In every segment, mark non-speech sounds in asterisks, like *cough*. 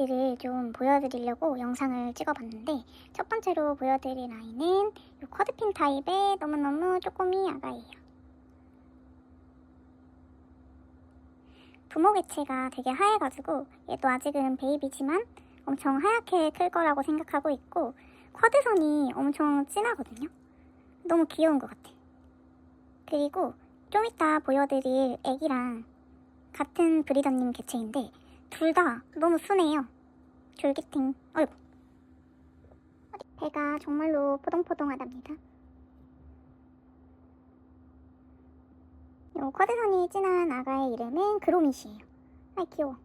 아이들을 좀 보여드리려고 영상을 찍어봤는데 첫 번째로 보여드릴 아이는 이 쿼드핀 타입의 너무너무 쪼꼬미 아가예요. 부모 개체가 되게 하얘가지고 얘도 아직은 베이비지만 엄청 하얗게 클 거라고 생각하고 있고 쿼드선이 엄청 진하거든요. 너무 귀여운 것 같아. 그리고 좀 이따 보여드릴 애기랑 같은 브리더님 개체인데 둘 다 너무 순해요. 졸기팅. 어이구. 배가 정말로 포동포동하답니다. 요 쿼드선이 진한 아가의 이름은 그로밋이에요. 아이 귀여워.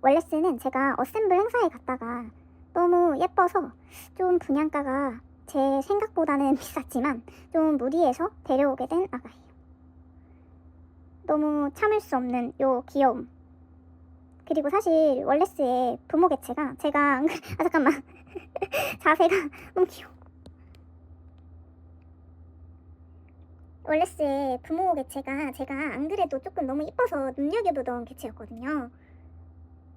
월레스는 제가 어셈블 행사에 갔다가 너무 예뻐서 좀 분양가가 제 생각보다는 *laughs* 비쌌지만 좀 무리해서 데려오게 된 아가예요. 너무 참을 수 없는 요 귀여움. 그리고 사실 월레스의 부모 개체가 제가 아 잠깐만 *laughs* 자세가 너무 귀여워. 월레스의 부모 개체가 제가 안 그래도 조금 너무 이뻐서 눈여겨보던 개체였거든요.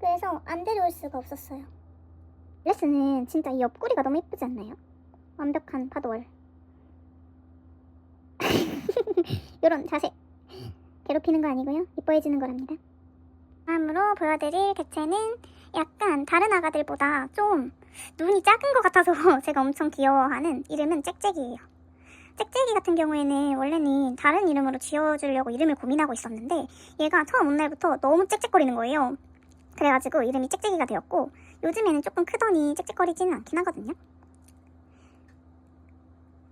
그래서 안 데려올 수가 없었어요. 월레스는 진짜 이 옆구리가 너무 이쁘지 않나요? 완벽한 파도월. *laughs* 이런 자세. 괴롭히는 거 아니고요. 이뻐해지는 거랍니다. 다음으로 보여드릴 개체는 약간 다른 아가들보다 좀 눈이 작은 것 같아서 *laughs* 제가 엄청 귀여워하는 이름은 짹짹이에요. 짹짹이 같은 경우에는 원래는 다른 이름으로 지어주려고 이름을 고민하고 있었는데 얘가 처음 온 날부터 너무 짹짹거리는 거예요. 그래가지고 이름이 짹짹이가 되었고 요즘에는 조금 크더니 짹짹거리지는 않긴 하거든요.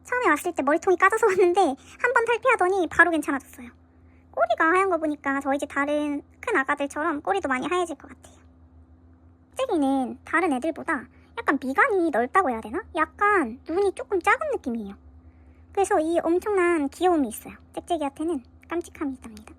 처음에 왔을 때 머리통이 까져서 왔는데 한 번 탈피하더니 바로 괜찮아졌어요. 꼬리가 하얀 거 보니까 저희 집 다른 큰 아가들처럼 꼬리도 많이 하얘질 것 같아요. 짹짹이는 다른 애들보다 약간 미간이 넓다고 해야 되나? 약간 눈이 조금 작은 느낌이에요. 그래서 이 엄청난 귀여움이 있어요. 짹짹이한테는 깜찍함이 있답니다.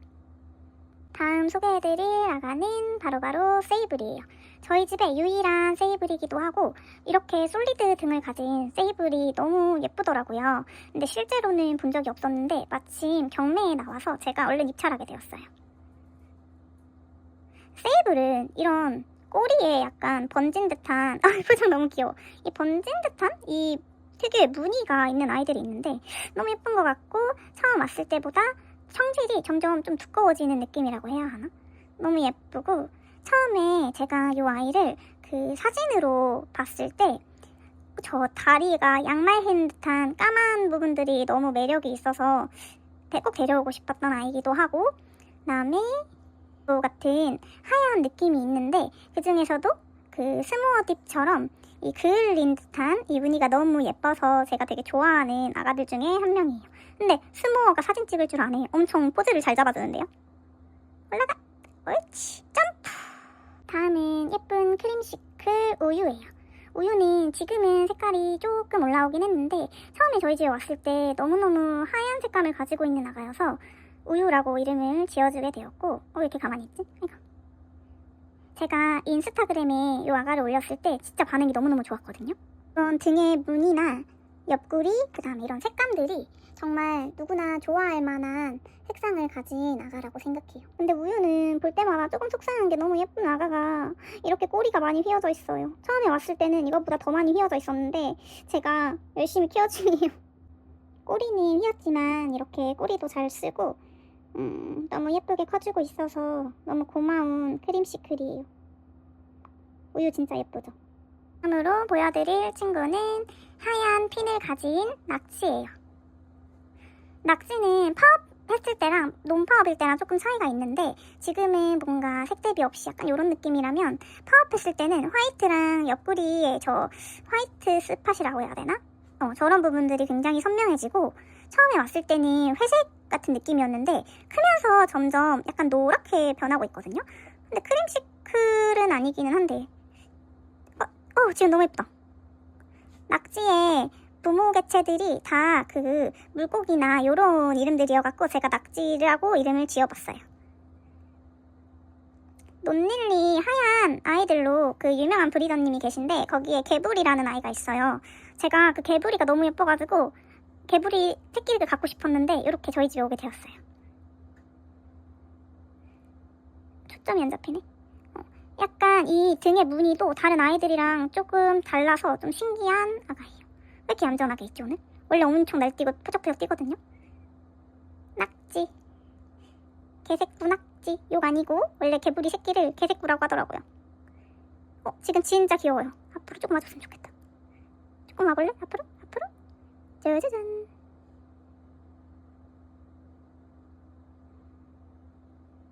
다음 소개해드릴 아가는 바로바로 세이블이에요. 저희 집의 유일한 세이블이기도 하고 이렇게 솔리드 등을 가진 세이블이 너무 예쁘더라고요. 근데 실제로는 본 적이 없었는데 마침 경매에 나와서 제가 얼른 입찰하게 되었어요. 세이블은 이런 꼬리에 약간 번진 듯한 *laughs* 아 표정 너무 귀여워. 이 번진 듯한 이 특유의 무늬가 있는 아이들이 있는데 너무 예쁜 것 같고 처음 왔을 때보다 성질이 점점 좀 두꺼워지는 느낌이라고 해야 하나? 너무 예쁘고 처음에 제가 이 아이를 그 사진으로 봤을 때 저 다리가 양말 흰 듯한 까만 부분들이 너무 매력이 있어서 꼭 데려오고 싶었던 아이기도 하고 그다음에 또 같은 하얀 느낌이 있는데 그 중에서도 그 스모어 딥처럼 이 그을린 듯한 이 무늬가 너무 예뻐서 제가 되게 좋아하는 아가들 중에 한 명이에요. 근데 스모어가 사진 찍을 줄 아네. 엄청 포즈를 잘 잡아주는데요. 올라가. 옳지. 점프. 다음은 예쁜 크림시크 우유예요. 우유는 지금은 색깔이 조금 올라오긴 했는데 처음에 저희 집에 왔을 때 너무너무 하얀 색감을 가지고 있는 아가여서 우유라고 이름을 지어주게 되었고 어, 왜 이렇게 가만히 있지? 아이고. 제가 인스타그램에 이 아가를 올렸을 때 진짜 반응이 너무너무 좋았거든요. 그런 등의 무늬나 옆구리, 그 다음에 이런 색감들이 정말 누구나 좋아할 만한 색상을 가진 아가라고 생각해요. 근데 우유는 볼 때마다 조금 속상한 게 너무 예쁜 아가가 이렇게 꼬리가 많이 휘어져 있어요. 처음에 왔을 때는 이것보다 더 많이 휘어져 있었는데 제가 열심히 키워주이에요. *laughs* 꼬리는 휘었지만 이렇게 꼬리도 잘 쓰고 음, 너무 예쁘게 커지고 있어서 너무 고마운 크림시클이에요. 우유 진짜 예쁘죠? 다음으로 보여드릴 친구는 하얀 핀을 가진 낙지예요. 낙지는 파업 했을 때랑 논파업일 때랑 조금 차이가 있는데 지금은 뭔가 색 대비 없이 약간 이런 느낌이라면 파업했을 때는 화이트랑 옆구리에 저 화이트 스팟이라고 해야 되나? 어, 저런 부분들이 굉장히 선명해지고 처음에 왔을 때는 회색 같은 느낌이었는데 크면서 점점 약간 노랗게 변하고 있거든요. 근데 크림 시클은 아니기는 한데 어, 어 지금 너무 예쁘다. 낙지의 부모 개체들이 다 그 물고기나 요런 이름들이어갖고 제가 낙지라고 이름을 지어봤어요. 논릴리 하얀 아이들로 그 유명한 브리더님이 계신데 거기에 개불이라는 아이가 있어요. 제가 그 개불이가 너무 예뻐가지고 개불이 새끼를 갖고 싶었는데 이렇게 저희 집에 오게 되었어요. 초점이 안 잡히네. 어, 약간 이 등의 무늬도 다른 아이들이랑 조금 달라서 좀 신기한 아가예요. 왜 이렇게 얌전하게 있지 오늘? 원래 엄청 날뛰고 푸적푸적 뛰거든요. 낙지. 개새끼 낙지. 욕 아니고 원래 개구리 새끼를 개새끼라고 하더라고요. 어, 지금 진짜 귀여워요. 앞으로 조금 와줬으면 좋겠다. 조금 와볼래? 앞으로? 앞으로? 짜자잔.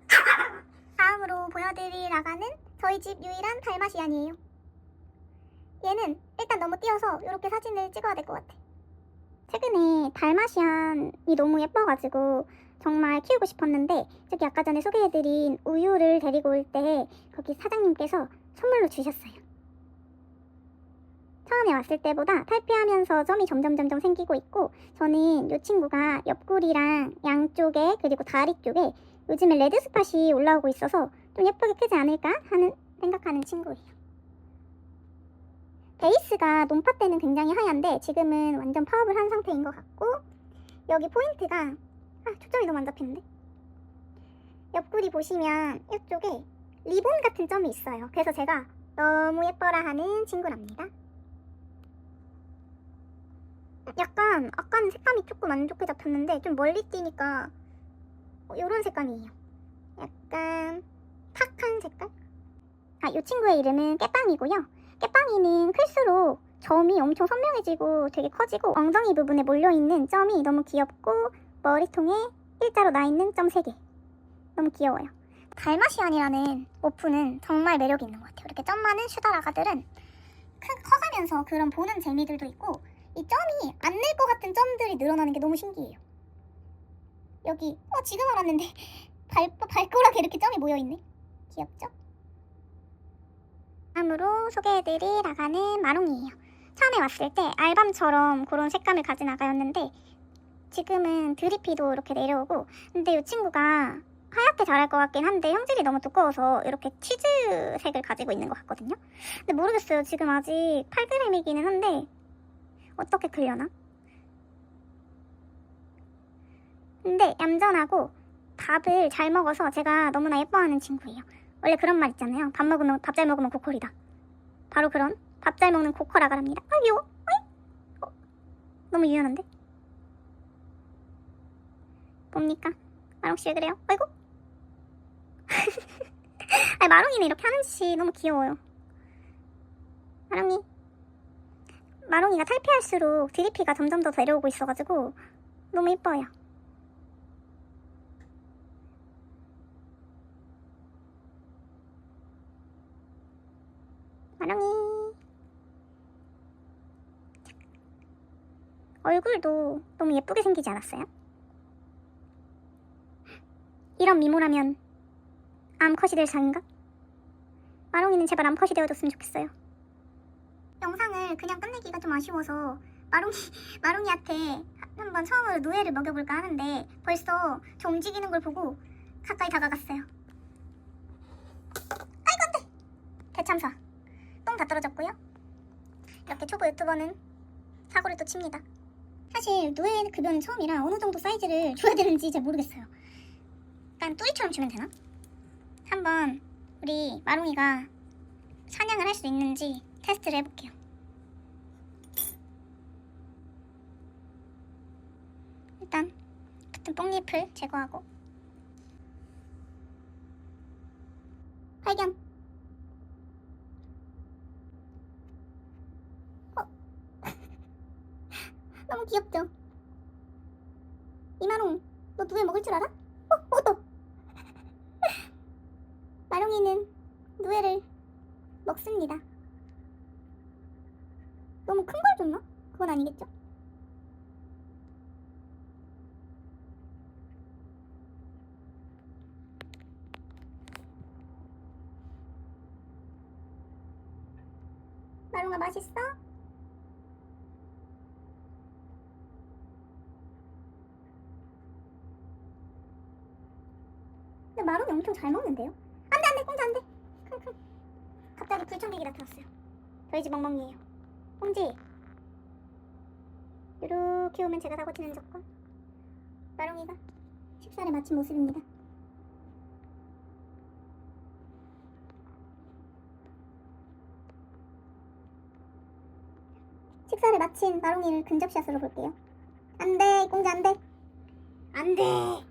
*laughs* 다음으로 보여드릴 아가는 저희 집 유일한 달마시안이에요. 얘는 일단 너무 띄어서 이렇게 사진을 찍어야 될 것 같아. 최근에 달마시안이 너무 예뻐가지고 정말 키우고 싶었는데 저기 아까 전에 소개해드린 우유를 데리고 올 때 거기 사장님께서 선물로 주셨어요. 처음에 왔을 때보다 탈피하면서 점이 점점 점점 생기고 있고 저는 이 친구가 옆구리랑 양쪽에 그리고 다리 쪽에 요즘에 레드 스팟이 올라오고 있어서 좀 예쁘게 크지 않을까 하는 생각하는 친구예요. 베이스가 논파 때는 굉장히 하얀데 지금은 완전 파업을 한 상태인 것 같고 여기 포인트가 아 초점이 너무 안 잡히는데 옆구리 보시면 이쪽에 리본 같은 점이 있어요. 그래서 제가 너무 예뻐라 하는 친구랍니다. 약간 아까는 색감이 조금 안 좋게 잡혔는데 좀 멀리 뛰니까 이런 색감이에요. 약간 탁한 색깔? 아, 이 친구의 이름은 깨빵이고요. 깨빵이는 클수록 점이 엄청 선명해지고 되게 커지고 엉덩이 부분에 몰려있는 점이 너무 귀엽고 머리통에 일자로 나있는 점 3개. 너무 귀여워요. 달마시안이라는 오프는 정말 매력이 있는 것 같아요. 이렇게 점 많은 슈다라가들은 큰 커가면서 그런 보는 재미들도 있고 이 점이 안 낼 것 같은 점들이 늘어나는 게 너무 신기해요. 여기 어 지금 알았는데 *laughs* 발 발가락에 이렇게 점이 모여 있네. 귀엽죠? 다음으로 소개해드릴 아가는 마롱이에요. 처음에 왔을 때 알밤처럼 그런 색감을 가진 아가였는데 지금은 드리피도 이렇게 내려오고 근데 이 친구가 하얗게 자랄 것 같긴 한데 형질이 너무 두꺼워서 이렇게 치즈색을 가지고 있는 것 같거든요. 근데 모르겠어요. 지금 아직 8g이기는 한데 어떻게 클려나? 근데 얌전하고 밥을 잘 먹어서 제가 너무나 예뻐하는 친구예요. 원래 그런 말 있잖아요. 밥 먹으면 밥 잘 먹으면 고퀄이다. 바로 그런 밥 잘 먹는 고퀄 아가랍니다. 아 귀여워. 어, 너무 유연한데? 뭡니까? 마롱 씨 왜 그래요? 아이고. *laughs* 아니 마롱이는 이렇게 하는 짓이 너무 귀여워요. 마롱이. 마롱이가 탈피할수록 드리피가 점점 더 내려오고 있어가지고 너무 이뻐요. 마롱이. 얼굴도 너무 예쁘게 생기지 않았어요? 이런 미모라면 암컷이 될 상인가? 마롱이는 제발 암컷이 되어줬으면 좋겠어요. 영상을 그냥 끝내기가 좀 아쉬워서 마롱이 *laughs* 마롱이한테 한번 처음으로 노예를 먹여볼까 하는데 벌써 저 움직이는 걸 보고 가까이 다가갔어요. 아이고 안돼! 대참사. 똥다 떨어졌고요. 이렇게 초보 유튜버는 사고를 또 칩니다. 사실 노예 급여는 처음이라 어느 정도 사이즈를 *laughs* 줘야 되는지 잘 모르겠어요. 약간 뚜이처럼 주면 되나? 한번 우리 마롱이가 사냥을 할 수 있는지 테스트를 해볼게요. 일단 붙은 뽕잎을 제거하고 발견. 어. 너무 귀엽죠? 이마롱, 너 누에 먹을 줄 알아? 어, 먹었다. *laughs* 마롱이는 누에를 먹습니다. 너무 큰 걸 줬나? 그건 아니겠죠? 마롱아 맛있어? 엄청 잘 먹는데요? 안돼 안돼 꽁지 안돼. 킁킁 갑자기 불청객이 나타났어요. 저희 집 멍멍이에요. 꽁지. 요렇게 오면 제가 사고 치는 조건. 마롱이가 식사를 마친 모습입니다. 식사를 마친 마롱이를 근접샷으로 볼게요. 안돼 꽁지 안돼. 안돼.